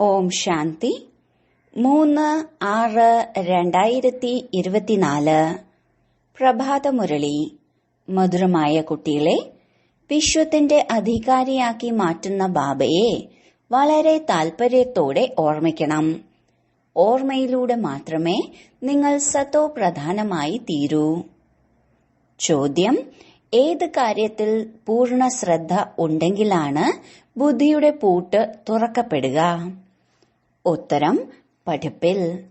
ഓം ശാന്തി. മൂന്ന് ആറ് രണ്ടായിരത്തി ഇരുപത്തിനാല്. പ്രഭാതമുരളി മധുരമായ കുട്ടികളെ വിശ്വത്തിന്റെ അധികാരിയാക്കി മാറ്റുന്ന ബാബയെ വളരെ താൽപര്യത്തോടെ ഓർമ്മിക്കണം. ഓർമ്മയിലൂടെ മാത്രമേ നിങ്ങൾ സത്തോ പ്രധാനമായി തീരൂ. ചോദ്യം ഏത് കാര്യത്തിൽ പൂർണ ശ്രദ്ധ ഉണ്ടെങ്കിലാണ് ബുദ്ധിയുടെ പൂട്ട് തുറക്കപ്പെടുക? ഉത്തരം പഠിപ്പിൽ.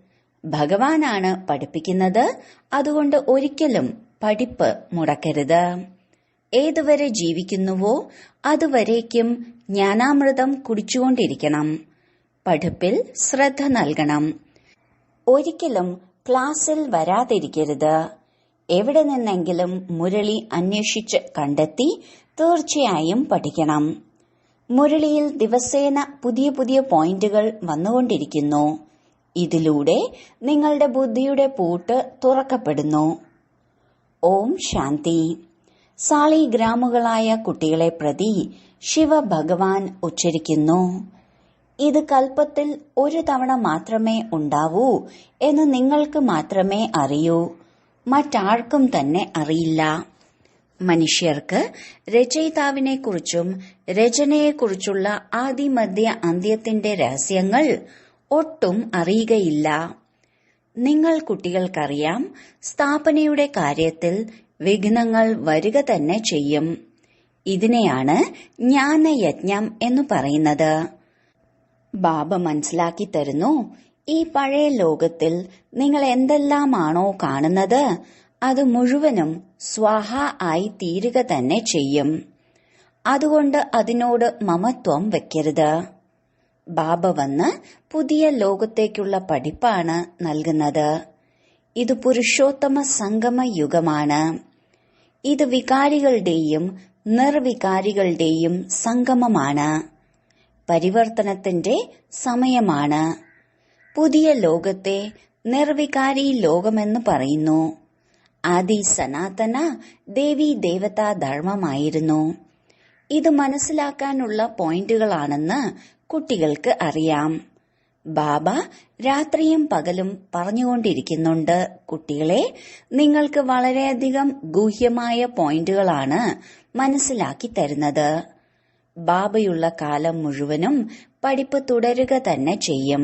ഭഗവാനാണ് പഠിപ്പിക്കുന്നത്. അതുകൊണ്ട് ഒരിക്കലും പഠിപ്പ് മുടക്കരുത്. ഏതുവരെ ജീവിക്കുന്നുവോ അതുവരേക്കും ജ്ഞാനാമൃതം കുടിച്ചുകൊണ്ടിരിക്കണം. പഠിപ്പിൽ ശ്രദ്ധ നൽകണം. ഒരിക്കലും ക്ലാസ്സിൽ വരാതിരിക്കരുത്. എവിടെ നിന്നെങ്കിലും മുരളി അന്വേഷിച്ച് കണ്ടെത്തി തീർച്ചയായും പഠിക്കണം. മുരളിയിൽ ദിവസേന പുതിയ പുതിയ പോയിന്റുകൾ വന്നുകൊണ്ടിരിക്കുന്നു. ഇതിലൂടെ നിങ്ങളുടെ ബുദ്ധിയുടെ പൂട്ട് തുറക്കപ്പെടുന്നു. ഓം ശാന്തി. സാളിഗ്രാമുകളായ കുട്ടികളെ പ്രതി ശിവഭഗവാൻ ഉച്ചരിക്കുന്നു. ഇത് കൽപ്പത്തിൽ ഒരു തവണ മാത്രമേ ഉണ്ടാവൂ എന്ന് നിങ്ങൾക്ക് മാത്രമേ അറിയൂ. മറ്റാർക്കും തന്നെ അറിയില്ല. മനുഷ്യർക്ക് രചയിതാവിനെക്കുറിച്ചും രചനയെക്കുറിച്ചുള്ള ആദിമധ്യ അന്ത്യത്തിന്റെ രഹസ്യങ്ങൾ ഒട്ടും അറിയുകയില്ല. നിങ്ങൾ കുട്ടികൾക്കറിയാം സ്ഥാപനയുടെ കാര്യത്തിൽ വിഘ്നങ്ങൾ വരിക തന്നെ ചെയ്യും. ഇതിനെയാണ് ജ്ഞാനയജ്ഞം എന്ന് പറയുന്നത്. ബാബ മനസ്സിലാക്കി തരുന്നു ഈ പഴയ ലോകത്തിൽ നിങ്ങൾ എന്തെല്ലാമാണോ കാണുന്നത് അത് മുഴുവനും സ്വാഹ ആയി തീരുക തന്നെ ചെയ്യും. അതുകൊണ്ട് അതിനോട് മമത്വം വെക്കരുത്. ബാബ വന്ന് പുതിയ ലോകത്തേക്കുള്ള പഠിപ്പാണ് നൽകുന്നത്. ഇത് പുരുഷോത്തമ സംഗമ യുഗമാണ്. ഇത് വികാരികളുടെയും നിർവികാരികളുടെയും സംഗമമാണ്. പരിവർത്തനത്തിന്റെ സമയമാണ്. പുതിയ ലോകത്തെ നിർവികാരി ലോകമെന്ന് പറയുന്നു. ആദി സനാതന ദേവി ദേവതാ ധർമ്മമായിരുന്നു. ഇത് മനസ്സിലാക്കാനുള്ള പോയിന്റുകളാണെന്ന് കുട്ടികൾക്ക് അറിയാം. ബാബ രാത്രിയും പകലും പറഞ്ഞുകൊണ്ടിരിക്കുന്നുണ്ട്. കുട്ടികളെ നിങ്ങൾക്ക് വളരെയധികം ഗൂഹ്യമായ പോയിന്റുകളാണ് മനസ്സിലാക്കി തരുന്നത്. ബാബയുള്ള കാലം മുഴുവനും പഠിപ്പ് തുടരുക തന്നെ ചെയ്യും.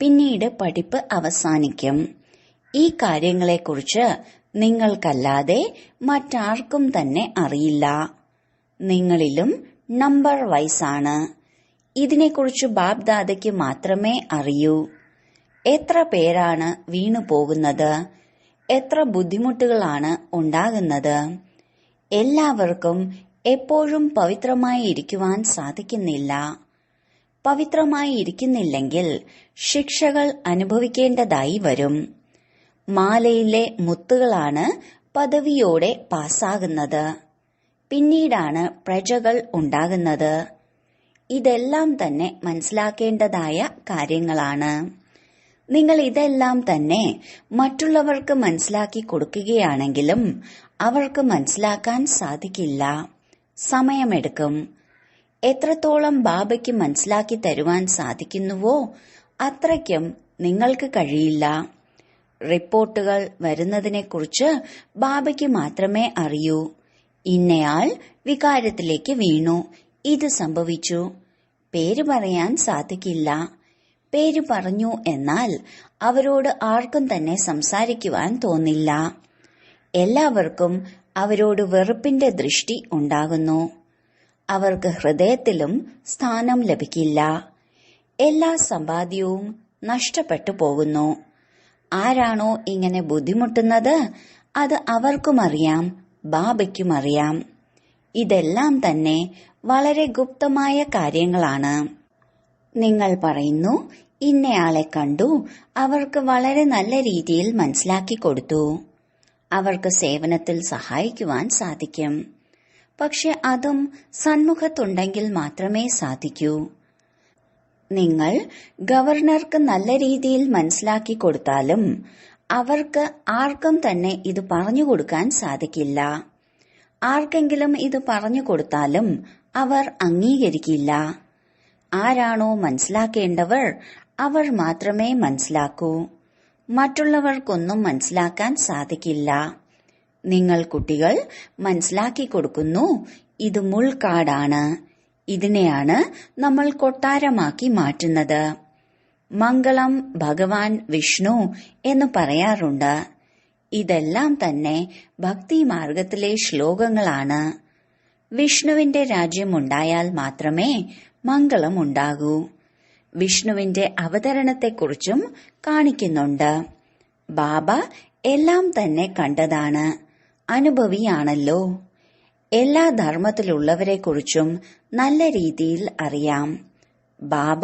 പിന്നീട് പഠിപ്പ് അവസാനിക്കും. ഈ കാര്യങ്ങളെക്കുറിച്ച് നിങ്ങൾക്കല്ലാതെ മറ്റാർക്കും തന്നെ അറിയില്ല. നിങ്ങളിലും നമ്പർ വൈസാണ്. ഇതിനെക്കുറിച്ച് ബാബ്ദാദയ്ക്ക് മാത്രമേ അറിയൂ. എത്ര പേരാണ് വീണു പോകുന്നത്? എത്ര ബുദ്ധിമുട്ടുകളാണ് ഉണ്ടാകുന്നത്? എല്ലാവർക്കും എപ്പോഴും പവിത്രമായി ഇരിക്കുവാൻ സാധിക്കുന്നില്ല. പവിത്രമായി ഇരിക്കുന്നില്ലെങ്കിൽ ശിക്ഷകൾ അനുഭവിക്കേണ്ടതായി വരും. മാലയിലെ മുത്തുകളാണ് പദവിയോടെ പാസാകുന്നത് പിന്നീടാണ് പ്രജകൾ ഉണ്ടാകുന്നത്. ഇതെല്ലാം തന്നെ മനസ്സിലാക്കേണ്ടതായ കാര്യങ്ങളാണ്. നിങ്ങൾ ഇതെല്ലാം തന്നെ മറ്റുള്ളവർക്ക് മനസ്സിലാക്കി കൊടുക്കുകയാണെങ്കിലും അവർക്ക് മനസ്സിലാക്കാൻ സാധിക്കില്ല. സമയമെടുക്കും. എത്രത്തോളം ബാബയ്ക്ക് മനസ്സിലാക്കി തരുവാൻ സാധിക്കുന്നുവോ അത്രയ്ക്കും നിങ്ങൾക്ക് കഴിയില്ല. റിപ്പോർട്ടുകൾ വരുന്നതിനെക്കുറിച്ച് ബാബയ്ക്ക് മാത്രമേ അറിയൂ. ഇന്നയാൾ വികാരത്തിലേക്ക് വീണു. ഇത് സംഭവിച്ചു. പേര് പറയാൻ സാധിക്കില്ല. പേര് പറഞ്ഞു എന്നാൽ അവരോട് ആർക്കും തന്നെ സംസാരിക്കുവാൻ തോന്നില്ല. എല്ലാവർക്കും അവരോട് വെറുപ്പിന്റെ ദൃഷ്ടി ഉണ്ടാകുന്നു. അവർക്ക് ഹൃദയത്തിലും സ്ഥാനം ലഭിക്കില്ല. എല്ലാ സമ്പാദ്യവും നഷ്ടപ്പെട്ടു പോകുന്നു. ആരാണോ ഇങ്ങനെ ബുദ്ധിമുട്ടുന്നത് അത് അവർക്കും അറിയാം ബാബയ്ക്കും അറിയാം. ഇതെല്ലാം തന്നെ വളരെ ഗുപ്തമായ കാര്യങ്ങളാണ്. നിങ്ങൾ പറയുന്നു ഇന്നയാളെ കണ്ടു അവർക്ക് വളരെ നല്ല രീതിയിൽ മനസ്സിലാക്കി കൊടുത്തു. അവർക്ക് സേവനത്തിൽ സഹായിക്കുവാൻ സാധിക്കും. പക്ഷെ അതും സന്മുഖത്തുണ്ടെങ്കിൽ മാത്രമേ സാധിക്കൂ. നിങ്ങൾ ഗവർണർക്ക് നല്ല രീതിയിൽ മനസ്സിലാക്കി കൊടുത്താലും അവർക്ക് ആർക്കും തന്നെ ഇത് പറഞ്ഞു കൊടുക്കാൻ സാധിക്കില്ല. ആർക്കെങ്കിലും ഇത് പറഞ്ഞു കൊടുത്താലും അവർ അംഗീകരിക്കില്ല. ആരാണോ മനസ്സിലാക്കേണ്ടവർ അവർ മാത്രമേ മനസ്സിലാക്കൂ. മറ്റുള്ളവർക്കൊന്നും മനസ്സിലാക്കാൻ സാധിക്കില്ല. നിങ്ങൾ കുട്ടികൾ മനസ്സിലാക്കി കൊടുക്കുന്നു ഇത് മുൾക്കാടാണ്. ഇതിനെയാണ് നമ്മൾ കൊട്ടാരമാക്കി മാറ്റുന്നത്. മംഗളം ഭഗവാൻ വിഷ്ണു എന്ന് പറയാറുണ്ട്. ഇതെല്ലാം തന്നെ ഭക്തി മാർഗത്തിലെ ശ്ലോകങ്ങളാണ്. വിഷ്ണുവിന്റെ രാജ്യമുണ്ടായാൽ മാത്രമേ മംഗളം ഉണ്ടാകൂ. വിഷ്ണുവിന്റെ അവതരണത്തെക്കുറിച്ചും കാണിക്കുന്നുണ്ട്. ബാബ എല്ലാം തന്നെ കണ്ടതാണ്. അനുഭവിയാണല്ലോ. എല്ലാ ധർമ്മത്തിലുള്ളവരെക്കുറിച്ചും നല്ല രീതിയിൽ അറിയാം. ബാബ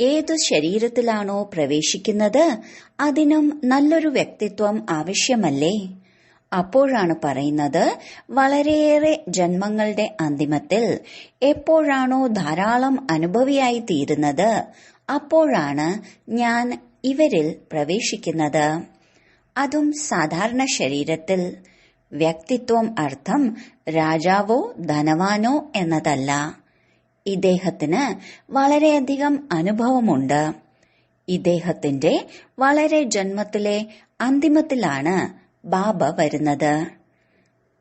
ഏതു ശരീരത്തിലാണോ പ്രവേശിക്കുന്നത് അതിനും നല്ലൊരു വ്യക്തിത്വം ആവശ്യമല്ലേ? അപ്പോഴാണ് പറയുന്നത് വളരെയേറെ ജന്മങ്ങളുടെ അന്തിമത്തിൽ എപ്പോഴാണോ ധാരാളം അനുഭവിയായി തീരുന്നത് അപ്പോഴാണ് ഞാൻ ഇവരിൽ പ്രവേശിക്കുന്നത്. അതും സാധാരണ ശരീരത്തിൽ. വ്യക്തിത്വം അർത്ഥം രാജാവോ ധനവാനോ എന്നതല്ല. ഇദ്ദേഹത്തിന് വളരെയധികം അനുഭവമുണ്ട്. ഇദ്ദേഹത്തിന്റെ വളരെ ജന്മത്തിലെ അന്തിമത്തിലാണ് ബാബ വരുന്നത്.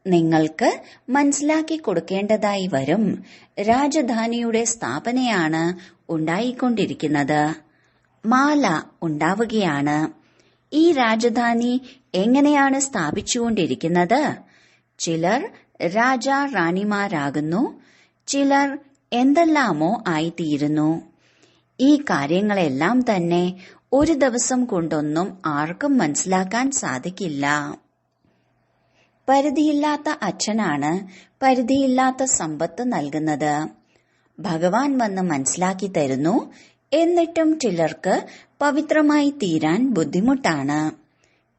നിങ്ങൾക്ക് മനസ്സിലാക്കി കൊടുക്കേണ്ടതായി വരും രാജധാനിയുടെ സ്ഥാപനയാണ് ഉണ്ടായിക്കൊണ്ടിരിക്കുന്നത്. മാല ഉണ്ടാവുകയാണ്. ഈ രാജധാനി എങ്ങനെയാണ് സ്ഥാപിച്ചുകൊണ്ടിരിക്കുന്നത്? ചിലർ രാജ റാണിമാരാകുന്നു ചിലർ എന്തെല്ലാമോ ആയിത്തീരുന്നു. ഈ കാര്യങ്ങളെല്ലാം തന്നെ ഒരു ദിവസം കൊണ്ടൊന്നും ആർക്കും മനസ്സിലാക്കാൻ സാധിക്കില്ല. പരിധിയില്ലാത്ത അച്ഛനാണ് പരിധിയില്ലാത്ത സമ്പത്ത് നൽകുന്നത്. ഭഗവാൻ വന്ന് മനസ്സിലാക്കി തരുന്നു. എന്നിട്ടും ചിലർക്ക് പവിത്രമായി തീരാൻ ബുദ്ധിമുട്ടാണ്.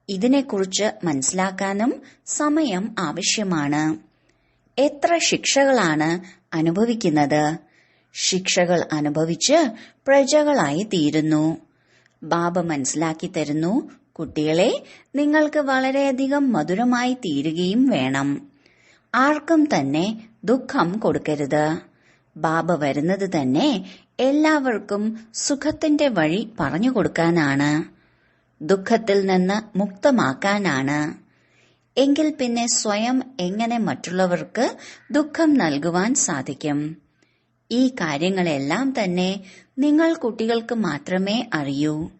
ഇതിനെക്കുറിച്ച് മനസ്സിലാക്കാനും സമയം ആവശ്യമാണ്. എത്ര ശിക്ഷകളാണ് അനുഭവിക്കുന്നത്? ശിക്ഷകൾ അനുഭവിച്ച് പ്രജകളായി തീരുന്നു. ബാബ മനസ്സിലാക്കി തരുന്നു കുട്ടികളെ നിങ്ങൾക്ക് വളരെയധികം മധുരമായി തീരുകയും വേണം. ആർക്കും തന്നെ ദുഃഖം കൊടുക്കരുത്. ബാബ വരുന്നത് തന്നെ എല്ലാവർക്കും സുഖത്തിന്റെ വഴി പറഞ്ഞു കൊടുക്കാനാണ്. ദുഃഖത്തിൽ നിന്ന് മുക്തമാക്കാനാണ്. എങ്കിൽ പിന്നെ സ്വയം എങ്ങനെ മറ്റുള്ളവർക്ക് ദുഃഖം നൽകുവാൻ സാധിക്കും? ഈ കാര്യങ്ങളെല്ലാം തന്നെ നിങ്ങൾ കുട്ടികൾക്ക് മാത്രമേ അറിയൂ.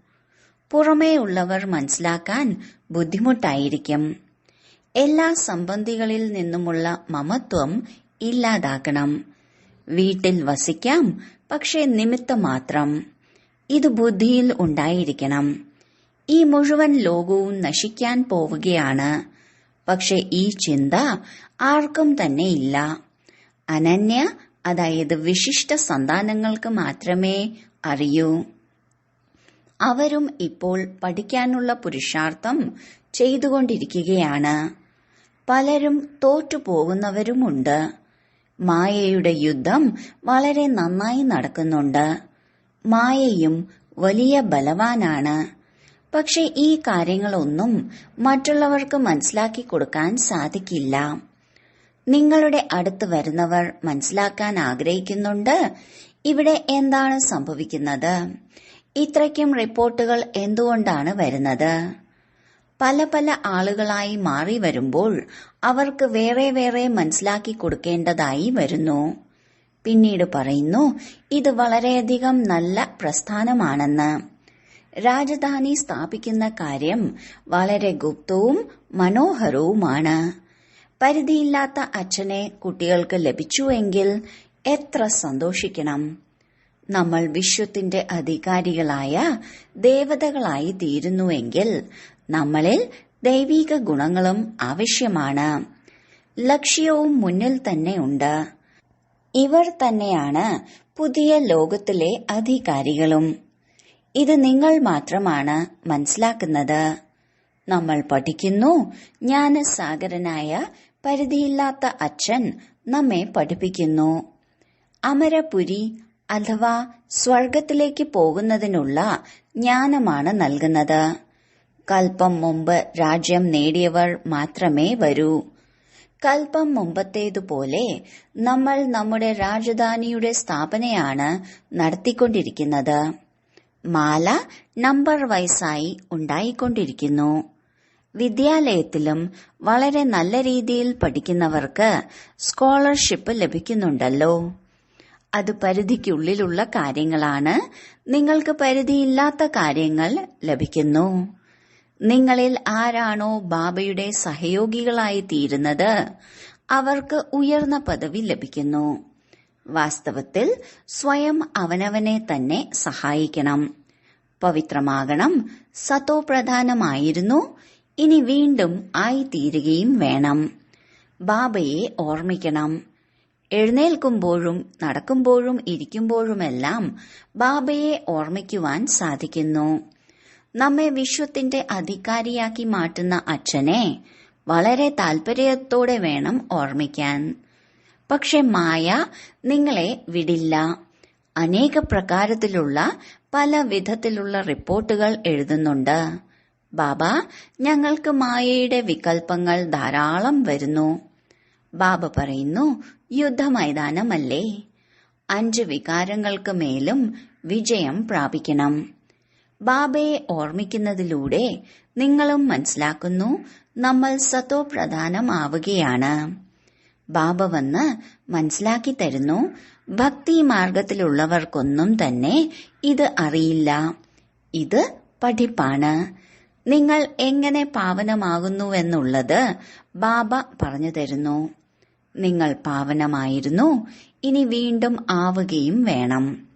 പുറമേ ഉള്ളവർ മനസ്സിലാക്കാൻ ബുദ്ധിമുട്ടായിരിക്കും. എല്ലാ സംബന്ധികളിൽ നിന്നുമുള്ള മമത്വം ഇല്ലാതാക്കണം. വീട്ടിൽ വസിക്കാം പക്ഷേ നിമിത്തം മാത്രം. ഇത് ബുദ്ധിയിൽ ഉണ്ടായിരിക്കണം. ഈ മുഴുവൻ ലോകവും നശിക്കാൻ പോവുകയാണ്. പക്ഷെ ഈ ചിന്ത ആർക്കും തന്നെ ഇല്ല. അനന്യ അതായത് വിശിഷ്ട സന്താനങ്ങൾക്ക് മാത്രമേ അറിയൂ. അവരും ഇപ്പോൾ പഠിക്കാനുള്ള പുരുഷാർത്ഥം ചെയ്തുകൊണ്ടിരിക്കുകയാണ്. പലരും തോറ്റുപോകുന്നവരുമുണ്ട്. മായയുടെ യുദ്ധം വളരെ നന്നായി നടക്കുന്നുണ്ട്. മായയും വലിയ ബലവാനാണ്. പക്ഷെ ഈ കാര്യങ്ങളൊന്നും മറ്റുള്ളവർക്ക് മനസ്സിലാക്കി കൊടുക്കാൻ സാധിക്കില്ല. നിങ്ങളുടെ അടുത്ത് വരുന്നവർ മനസ്സിലാക്കാൻ ആഗ്രഹിക്കുന്നുണ്ട്. ഇവിടെ എന്താണ് സംഭവിക്കുന്നത്? ഇത്രയ്ക്കും റിപ്പോർട്ടുകൾ എന്തുകൊണ്ടാണ് വരുന്നത്? പല പല ആളുകളായി മാറി വരുമ്പോൾ അവർക്ക് വേറെ വേറെ മനസ്സിലാക്കി കൊടുക്കേണ്ടതായി വരുന്നു. പിന്നീട് പറയുന്നു ഇത് വളരെയധികം നല്ല പ്രസ്ഥാനമാണെന്ന്. രാജധാനി സ്ഥാപിക്കുന്ന കാര്യം വളരെ ഗുപ്തവും മനോഹരവുമാണ്. പരിധിയില്ലാത്ത അച്ഛനെ കുട്ടികൾക്ക് ലഭിച്ചുവെങ്കിൽ എത്ര സന്തോഷിക്കണം. നമ്മൾ വിശ്വത്തിന്റെ അധികാരികളായ ദേവതകളായി തീരുന്നുവെങ്കിൽ നമ്മളിൽ ദൈവിക ഗുണങ്ങളും ആവശ്യമാണ്. ലക്ഷ്യവും മുന്നിൽ തന്നെ ഉണ്ട്. ഇവർ തന്നെയാണ് പുതിയ ലോകത്തിലെ അധികാരികളും. ഇത് നിങ്ങൾ മാത്രമാണ് മനസ്സിലാക്കുന്നത്. നമ്മൾ പഠിക്കുന്നു. ജ്ഞാനസാഗരനായ പരിധിയില്ലാത്ത അച്ഛൻ നമ്മെ പഠിപ്പിക്കുന്നു. അമരപുരി അഥവാ സ്വർഗത്തിലേക്ക് പോകുന്നതിനുള്ള ജ്ഞാനമാണ് നൽകുന്നത്. കൽപ്പം മുമ്പ് രാജ്യം നേടിയവർ മാത്രമേ വരൂ. കൽപ്പം മുമ്പത്തേതുപോലെ നമ്മൾ നമ്മുടെ രാജധാനിയുടെ സ്ഥാപനയാണ് നടത്തിക്കൊണ്ടിരിക്കുന്നത്. മാല നമ്പർ വൈസായി ഉണ്ടായിക്കൊണ്ടിരിക്കുന്നു. വിദ്യാലയത്തിലും വളരെ നല്ല രീതിയിൽ പഠിക്കുന്നവർക്ക് സ്കോളർഷിപ്പ് ലഭിക്കുന്നുണ്ടല്ലോ. അത് പരിധിക്കുള്ളിലുള്ള കാര്യങ്ങളാണ്. നിങ്ങൾക്ക് പരിധിയില്ലാത്ത കാര്യങ്ങൾ ലഭിക്കുന്നു. നിങ്ങളിൽ ആരാണോ ബാബയുടെ സഹയോഗികളായി തീരുന്നത് അവർക്ക് ഉയർന്ന പദവി ലഭിക്കുന്നു. വാസ്തവത്തിൽ സ്വയം അവനവനെ തന്നെ സഹായിക്കണം. പവിത്രമാകണം സത്തോ പ്രധാനമായിരുന്നു ഇനി വീണ്ടും ആയിത്തീരുകയും വേണം. ബാബയെ ഓർമ്മിക്കണം. എഴുന്നേൽക്കുമ്പോഴും നടക്കുമ്പോഴും ഇരിക്കുമ്പോഴുമെല്ലാം ബാബയെ ഓർമ്മിക്കുവാൻ സാധിക്കുന്നു. നമ്മെ വിശ്വത്തിന്റെ അധികാരിയാക്കി മാറ്റുന്ന അച്ഛനെ വളരെ താൽപര്യത്തോടെ വേണം ഓർമ്മിക്കാൻ. പക്ഷെ മായ നിങ്ങളെ വിടില്ല. അനേക പ്രകാരത്തിലുള്ള പല വിധത്തിലുള്ള റിപ്പോർട്ടുകൾ എഴുതുന്നുണ്ട്. ബാബ ഞങ്ങൾക്ക് മായയുടെ വികൽപ്പങ്ങൾ ധാരാളം വരുന്നു. ബാബ പറയുന്നു യുദ്ധമൈതാനമല്ലേ. അഞ്ച് വികാരങ്ങൾക്ക് മേലും വിജയം പ്രാപിക്കണം. ബാബയെ ഓർമ്മിക്കുന്നതിലൂടെ നിങ്ങളും മനസ്സിലാക്കുന്നു നമ്മൾ സത്തോ പ്രധാനമാവുകയാണ് ബാബ വന്ന് മനസ്സിലാക്കി തരുന്നു. ഭക്തി മാർഗത്തിലുള്ളവർക്കൊന്നും തന്നെ ഇത് അറിയില്ല. ഇത് പഠിപ്പാണ്. നിങ്ങൾ എങ്ങനെ പാവനമാകുന്നുവെന്നുള്ളത് ബാബ പറഞ്ഞു തരുന്നു. നിങ്ങൾ പാവനമായിരുന്നു ഇനി വീണ്ടും ആവുകയും വേണം.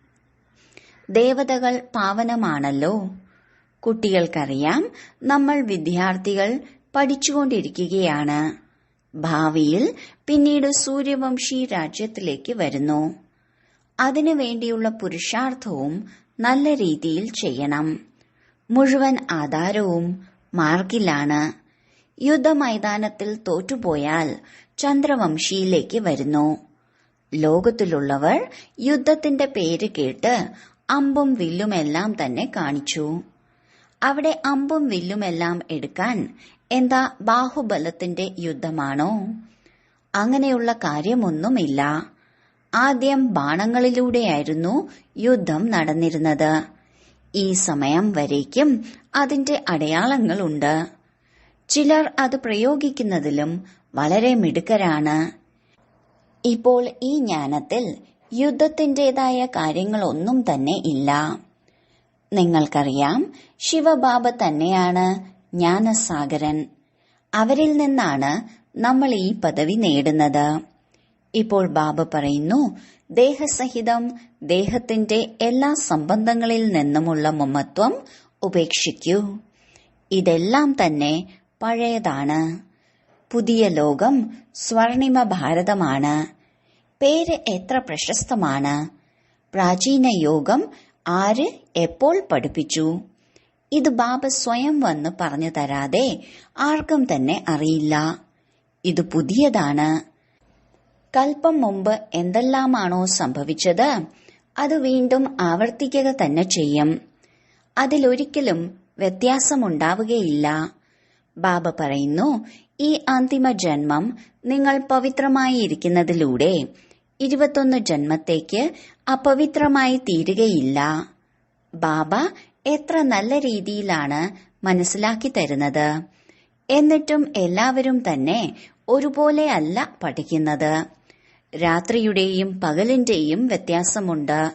ദേവതകൾ പാവനമാണല്ലോ. കുട്ടികൾക്കറിയാം നമ്മൾ വിദ്യാർത്ഥികൾ പഠിച്ചുകൊണ്ടിരിക്കുകയാണ്. ഭാവിയിൽ പിന്നീട് സൂര്യവംശി രാജ്യത്തിലേക്ക് വരുന്നു. അതിനുവേണ്ടിയുള്ള പുരുഷാർത്ഥവും നല്ല രീതിയിൽ ചെയ്യണം. മുഴുവൻ ആധാരവും മാർഗിലാണ്. യുദ്ധമൈതാനത്തിൽ തോറ്റുപോയാൽ ചന്ദ്രവംശിയിലേക്ക് വരുന്നു. ലോകത്തിലുള്ളവർ യുദ്ധത്തിന്റെ പേര് കേട്ട് അമ്പും വില്ലുമെല്ലാം തന്നെ കാണിച്ചു. അവിടെ അമ്പും വില്ലുമെല്ലാം എടുക്കാൻ എന്താ ബാഹുബലത്തിന്റെ യുദ്ധമാണോ? അങ്ങനെയുള്ള കാര്യമൊന്നുമില്ല. ആദ്യം ബാണങ്ങളിലൂടെയായിരുന്നു യുദ്ധം നടന്നിരുന്നത്. ഈ സമയം വരേക്കും അതിന്റെ അടയാളങ്ങളുണ്ട്. ചിലർ അത് പ്രയോഗിക്കുന്നതിലും വളരെ മിടുക്കരാണ്. ഇപ്പോൾ ഈ ജ്ഞാനത്തിൽ യുദ്ധത്തിന്റേതായ കാര്യങ്ങളൊന്നും തന്നെ ഇല്ല. നിങ്ങൾക്കറിയാം ശിവബാബ തന്നെയാണ് ജ്ഞാനസാഗരൻ. അവരിൽ നിന്നാണ് നമ്മൾ ഈ പദവി നേടുന്നത്. ഇപ്പോൾ ബാബ പറയുന്നു ദേഹസഹിതം ദേഹത്തിന്റെ എല്ലാ സംബന്ധങ്ങളിൽ നിന്നുമുള്ള മമത്വം ഉപേക്ഷിക്കൂ. ഇതെല്ലാം തന്നെ പഴയതാണ്. പുതിയ ലോകം സ്വർണിമ ഭാരതമാണ്. പേര് എത്ര പ്രശസ്തമാണ്. പ്രാചീന യോഗം ആര് എപ്പോൾ പഠിപ്പിച്ചു? ഇത് ബാബ സ്വയം വന്ന് പറഞ്ഞു തരാതെ ആർക്കും തന്നെ അറിയില്ല. ഇത് പുതിയതാണ്. കൽപ്പം മുമ്പ് എന്തെല്ലാമാണോ സംഭവിച്ചത് അത് വീണ്ടും ആവർത്തിക്കുക തന്നെ ചെയ്യും. അതിലൊരിക്കലും വ്യത്യാസമുണ്ടാവുകയില്ല. ബാബ പറയുന്നു ഈ അന്തിമ ജന്മം നിങ്ങൾ പവിത്രമായി ഇരിക്കുന്നതിലൂടെ ഇരുപത്തൊന്ന് ജന്മത്തേക്ക് അപവിത്രമായി തീരുകയില്ല. ബാബ എത്ര നല്ല രീതിയിലാണ് മനസ്സിലാക്കി തരുന്നത്. എന്നിട്ടും എല്ലാവരും തന്നെ ഒരുപോലെ അല്ല പഠിക്കുന്നത്. രാത്രിയുടെയും പകലിന്റെയും വ്യത്യാസമുണ്ട്.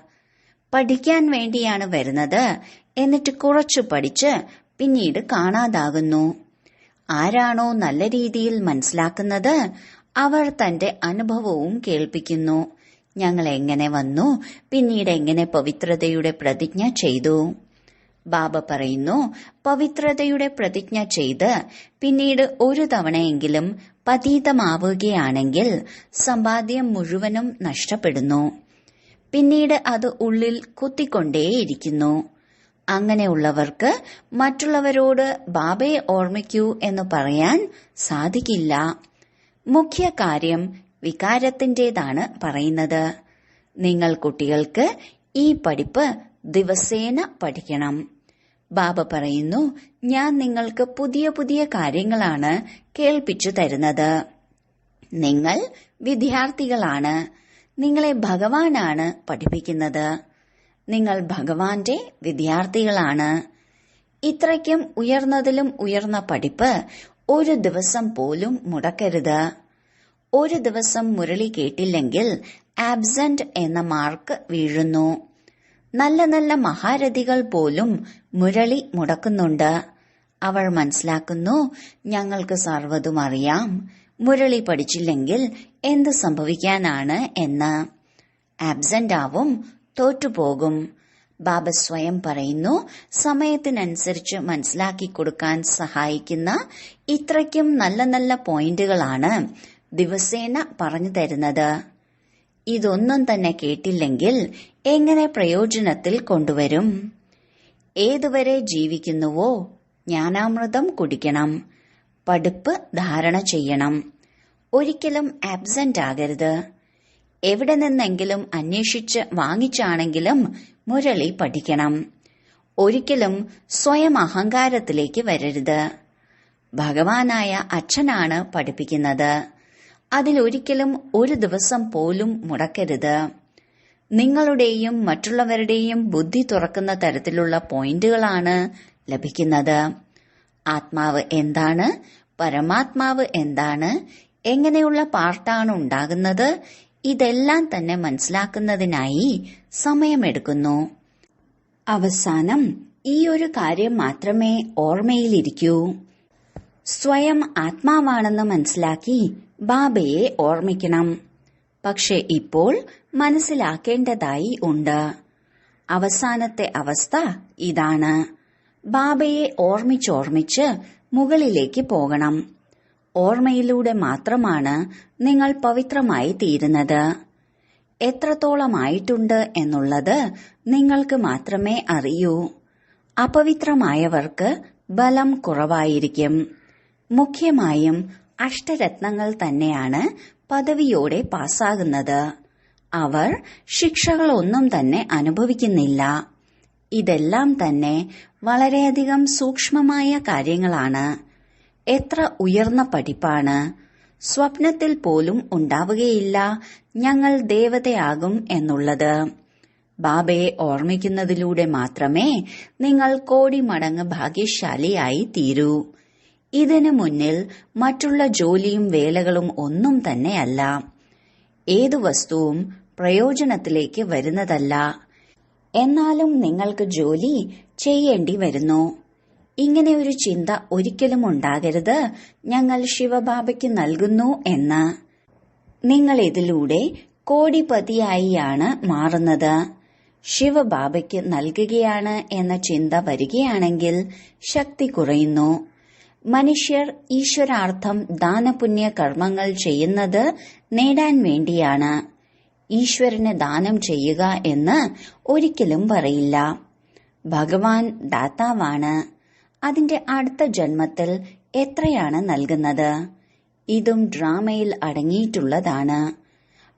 പഠിക്കാൻ വേണ്ടിയാണ് വരുന്നത്. എന്നിട്ട് കുറച്ചു പഠിച്ച് പിന്നീട് കാണാതാകുന്നു. ആരാണോ നല്ല രീതിയിൽ മനസ്സിലാക്കുന്നത് അവർ തന്റെ അനുഭവവും കേൾപ്പിക്കുന്നു. ഞങ്ങൾ എങ്ങനെ വന്നു? പിന്നീട് എങ്ങനെ പവിത്രതയുടെ പ്രതിജ്ഞ ചെയ്തു? ബാബ പറയുന്നു പവിത്രതയുടെ പ്രതിജ്ഞ ചെയ്ത് പിന്നീട് ഒരു തവണയെങ്കിലും പതീതമാവുകയാണെങ്കിൽ സമ്പാദ്യം മുഴുവനും നഷ്ടപ്പെടുന്നു. പിന്നീട് അത് ഉള്ളിൽ കുത്തിക്കൊണ്ടേയിരിക്കുന്നു. അങ്ങനെയുള്ളവർക്ക് മറ്റുള്ളവരോട് ബാബയെ ഓർമ്മിക്കൂ എന്ന് പറയാൻ സാധിക്കില്ല. മുഖ്യ കാര്യം വികാരത്തിന്റേതാണ് പറയുന്നത്. നിങ്ങൾ കുട്ടികൾക്ക് ഈ പഠിപ്പ് ദിവസേന പഠിക്കണം. ബാബ പറയുന്നു ഞാൻ നിങ്ങൾക്ക് പുതിയ പുതിയ കാര്യങ്ങളാണ് കേൾപ്പിച്ചു തരുന്നത്. നിങ്ങൾ വിദ്യാർത്ഥികളാണ്. നിങ്ങളെ ഭഗവാനാണ് പഠിപ്പിക്കുന്നത്. നിങ്ങൾ ഭഗവാന്റെ വിദ്യാർത്ഥികളാണ്. ഇത്രയ്ക്കും ഉയർന്നതിലും ഉയർന്ന പഠിപ്പ് ഒരു ദിവസം പോലും മുടക്കരുത്. ഒരു ദിവസം മുരളി കേട്ടില്ലെങ്കിൽ ആബ്സെന്റ് എന്ന മാർക്ക് വീഴുന്നു. നല്ല നല്ല മഹാരഥികൾ പോലും മുരളി മുടക്കുന്നുണ്ട്. അവൾ മനസ്സിലാക്കുന്നു ഞങ്ങൾക്ക് സർവതും അറിയാം. മുരളി പഠിച്ചില്ലെങ്കിൽ എന്ത് സംഭവിക്കാനാണ് എന്ന്. ആബ്സെന്റ് ആവും തോറ്റുപോകും. ബാബ സ്വയം പറയുന്നു സമയത്തിനനുസരിച്ച് മനസ്സിലാക്കി കൊടുക്കാൻ സഹായിക്കുന്ന ഇത്രയ്ക്കും നല്ല നല്ല പോയിന്റുകളാണ് ദിവസേന പറഞ്ഞു തരുന്നത്. ഇതൊന്നും തന്നെ കേട്ടില്ലെങ്കിൽ എങ്ങനെ പ്രയോജനത്തിൽ കൊണ്ടുവരും? ഏതുവരെ ജീവിക്കുന്നുവോ ജ്ഞാനാമൃതം കുടിക്കണം. പടുപ്പ് ധാരണ ചെയ്യണം. ഒരിക്കലും ആബ്സെന്റ് ആകരുത്. എവിടെ നിന്നെങ്കിലും അന്വേഷിച്ച് വാങ്ങിച്ചാണെങ്കിലും മുരളി പഠിക്കണം. ഒരിക്കലും സ്വയം അഹങ്കാരത്തിലേക്ക് വരരുത്. ഭഗവാനായ അച്ഛനാണ് പഠിപ്പിക്കുന്നത്. അതിലൊരിക്കലും ഒരു ദിവസം പോലും മുടക്കരുത്. നിങ്ങളുടെയും മറ്റുള്ളവരുടെയും ബുദ്ധി തുറക്കുന്ന തരത്തിലുള്ള പോയിന്റുകളാണ് ലഭിക്കുന്നത്. ആത്മാവ് എന്താണ്? പരമാത്മാവ് എന്താണ്? എങ്ങനെയുള്ള പാർട്ടാണ് ഉണ്ടാകുന്നത്? ഇതെല്ലാം തന്നെ മനസ്സിലാക്കുന്നതിനായി സമയമെടുക്കുന്നു. അവസാനം ഈ ഒരു കാര്യം മാത്രമേ ഓർമ്മയിലിരിക്കൂ. സ്വയം ആത്മാവാണെന്ന് മനസ്സിലാക്കി ബാബയെ ഓർമ്മിക്കണം. പക്ഷെ ഇപ്പോൾ മനസ്സിലാക്കേണ്ടതായി ഉണ്ട്. അവസാനത്തെ അവസ്ഥ ഇതാണ്. ബാബയെ ഓർമ്മിച്ചോർമ്മിച്ച് മുകളിലേക്ക് പോകണം. ഓർമ്മയിലൂടെ മാത്രമാണ് നിങ്ങൾ പവിത്രമായി തീരുന്നത്. എത്രത്തോളമായിട്ടുണ്ട് എന്നുള്ളത് നിങ്ങൾക്ക് മാത്രമേ അറിയൂ. അപവിത്രമായവർക്ക് ബലം കുറവായിരിക്കും. മുഖ്യമായും അഷ്ടരത്നങ്ങൾ തന്നെയാണ് പദവിയോടെ പാസ്സാകുന്നത്. അവർ ശിക്ഷകളൊന്നും തന്നെ അനുഭവിക്കുന്നില്ല. ഇതെല്ലാം തന്നെ വളരെയധികം സൂക്ഷ്മമായ കാര്യങ്ങളാണ്. എത്ര ഉയർന്ന പഠിപ്പാണ്. സ്വപ്നത്തിൽ പോലും ഉണ്ടാവുകയില്ല ഞങ്ങൾ ദേവതയാകും എന്നുള്ളത്. ബാബയെ ഓർമ്മിക്കുന്നതിലൂടെ മാത്രമേ നിങ്ങൾ കോടി മടങ്ങ് ഭാഗ്യശാലിയായി തീരൂ. ഇതിനു മുന്നിൽ മറ്റുള്ള ജോലിയും വേലകളും ഒന്നും തന്നെയല്ല. ഏതു വസ്തുവും പ്രയോജനത്തിലേക്ക് വരുന്നതല്ല. എന്നാലും നിങ്ങൾക്ക് ജോലി ചെയ്യേണ്ടി വരുന്നു. ഇങ്ങനെ ഒരു ചിന്ത ഒരിക്കലും ഉണ്ടാകരുത്. ഞങ്ങൾ ശിവബാബയ്ക്ക് നൽകുന്നു എന്ന്. നിങ്ങൾ ഇതിലൂടെ കോടിപതിയായിയാണ് മാറുന്നത്. ശിവബാബയ്ക്ക് നൽകുകയാണ് എന്ന ചിന്ത വരികയാണെങ്കിൽ ശക്തി കുറയുന്നു. മനുഷ്യർ ഈശ്വരാർത്ഥം ദാനപുണ്യ കർമ്മങ്ങൾ ചെയ്യുന്നത് നേടാൻ വേണ്ടിയാണ്. ഈശ്വരന് ദാനം ചെയ്യുക എന്ന് ഒരിക്കലും പറയില്ല. ഭഗവാൻ ദാതാവാണ്. അതിന്റെ അടുത്ത ജന്മത്തിൽ എത്രയാണ് നൽകുന്നത്? ഇതും ഡ്രാമയിൽ അടങ്ങിയിട്ടുള്ളതാണ്.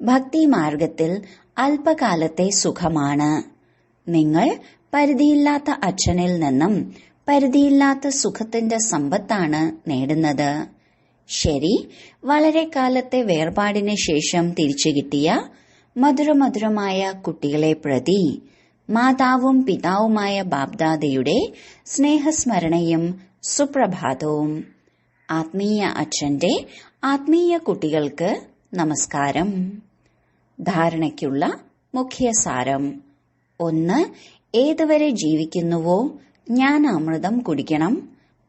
ഭക്തി മാർഗത്തിൽ അല്പകാലത്തെ സുഖമാണ്. നിങ്ങൾ പരിധിയില്ലാത്ത അച്ഛനിൽ നിന്നും പരിധിയില്ലാത്ത സുഖത്തിന്റെ സമ്പത്താണ് നേടുന്നത്. ശരി വളരെ കാലത്തെ വേർപാടിന് ശേഷം തിരിച്ചു കിട്ടിയ മധുരമധുരമായ കുട്ടികളെ പ്രതി മാതാവും പിതാവുമായ ബാബ്ദാദയുടെ സ്നേഹസ്മരണയും സുപ്രഭാതവും. ആത്മീയ അച്ഛന്റെ ആത്മീയ കുട്ടികൾക്ക് നമസ്കാരം. ധാരണയ്ക്കുള്ള മുഖ്യ സാരം ഒന്ന് ഏതുവരെ ജീവിക്കുന്നുവോ അമൃതം കുടിക്കണം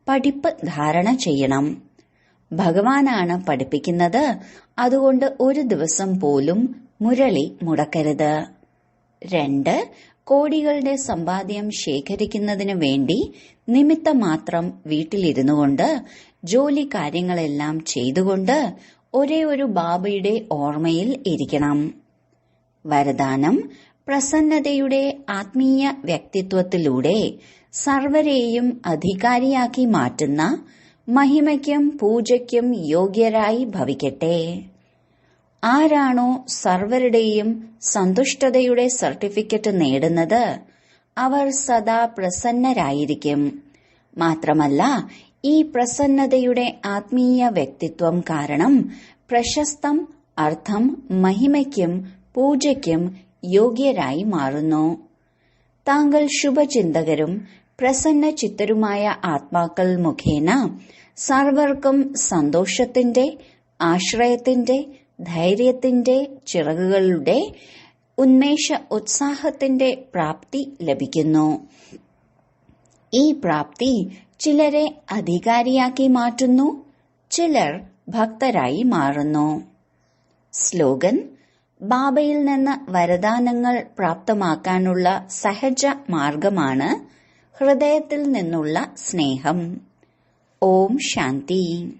പഠിപ്പ് ധാരണ ചെയ്യണം. ഭഗവാനാണ് പഠിപ്പിക്കുന്നത് അതുകൊണ്ട് ഒരു ദിവസം പോലും മുരളി മുടക്കരുത്. രണ്ട് കോടികളുടെ സമ്പാദ്യം ശേഖരിക്കുന്നതിനു വേണ്ടി നിമിത്തം മാത്രം വീട്ടിലിരുന്നു കൊണ്ട് ജോലി കാര്യങ്ങളെല്ലാം ചെയ്തുകൊണ്ട് ഒരേ ഒരു ബാബയുടെ ഓർമ്മയിൽ ഇരിക്കണം. വരദാനം പ്രസന്നതയുടെ ആത്മീയ വ്യക്തിത്വത്തിലൂടെ സർവരെയും അധികാരിയാക്കി മാറ്റുന്ന മഹിമയ്ക്കും പൂജയ്ക്കും യോഗ്യരായി ഭവിക്കട്ടെ. ആരാണോ സർവരുടെയും സന്തുഷ്ടതയുടെ സർട്ടിഫിക്കറ്റ് നേടുന്നത് അവർ സദാ പ്രസന്നരായിരിക്കും. മാത്രമല്ല ഈ പ്രസന്നതയുടെ ആത്മീയ വ്യക്തിത്വം കാരണം പ്രശസ്തം അർത്ഥം മഹിമയ്ക്കും പൂജയ്ക്കും യോഗ്യരായി മാറുന്നു. താങ്കൾ ശുഭചിന്തകരും പ്രസന്ന ചിത്തരുമായ ആത്മാക്കൾ മുഖേന സർവർക്കും സന്തോഷത്തിന്റെ ആശ്രയത്തിന്റെ ധൈര്യത്തിന്റെ ചിറകുകളുടെ ഉന്മേഷ ഉത്സാഹത്തിന്റെ പ്രാപ്തി ലഭിക്കുന്നു. ഈ പ്രാപ്തി ചിലരെ അധികാരിയാക്കി മാറ്റുന്നു ചിലർ ഭക്തരായി മാറുന്നു. സ്ലോഗൻ ബാബയിൽ നിന്ന് വരദാനങ്ങൾ പ്രാപ്തമാക്കാനുള്ള സഹജ മാർഗമാണ് ഹൃദയത്തിൽ നിന്നുള്ള സ്നേഹം. ഓം ശാന്തി.